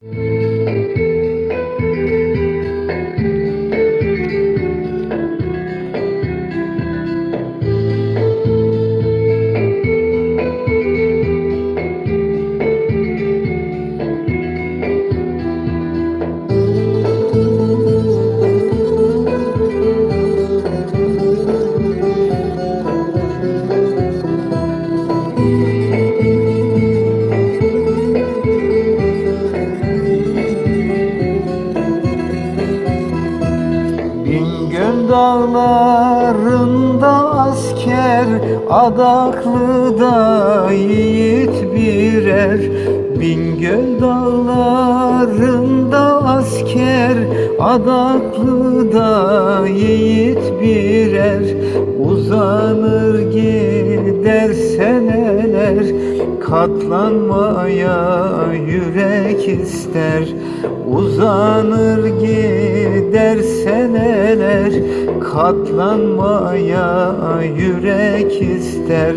Bingöl dağlarında asker Adaklı'da yiğit birer. Bingöl dağlarında asker Adaklı'da yiğit birer. Uzanır seneler Katlanmaya yürek ister. Uzanır gider seneler Katlanmaya yürek ister.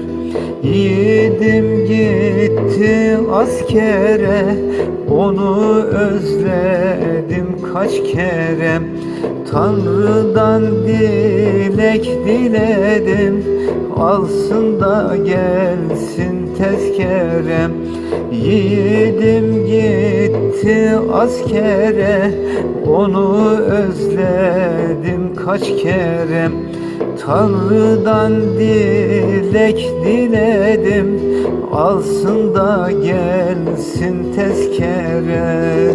Yiğidim gitti askere Onu özledim kaç kere. Tanrı'dan dilek diledim Alsın da gelsin tezkerem Yiğidim gitti askere Onu özledim kaç kere. Tanrı'dan dilek diledim Alsın da gelsin tezkere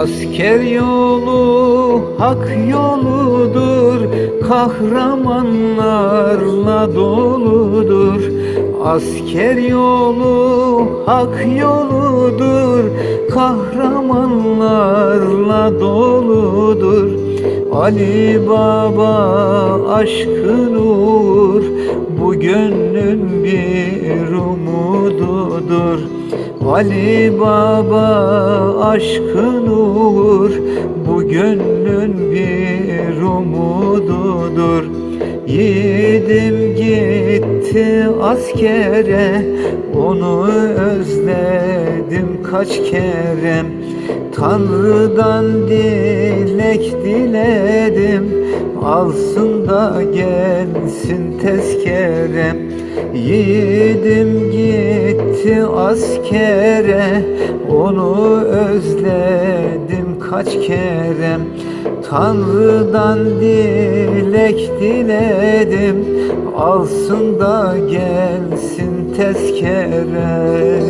Asker yolu hak yoludur Kahramanlarla doludur. Asker yolu hak yoludur Kahramanlarla doludur. Ali Baba aşkın uğur Bu gönlün bir umududur Ali Baba aşkın uğur Bu gönlün bir umududur. Yiğidim gitti askere Onu özledim kaç kere. Tanrı'dan dilek diledim Alsın da gelsin tezkere. Yiğidim gitti askere Onu özledim kaç kere. Tanrı'dan dilek diledim Alsın da gelsin tezkere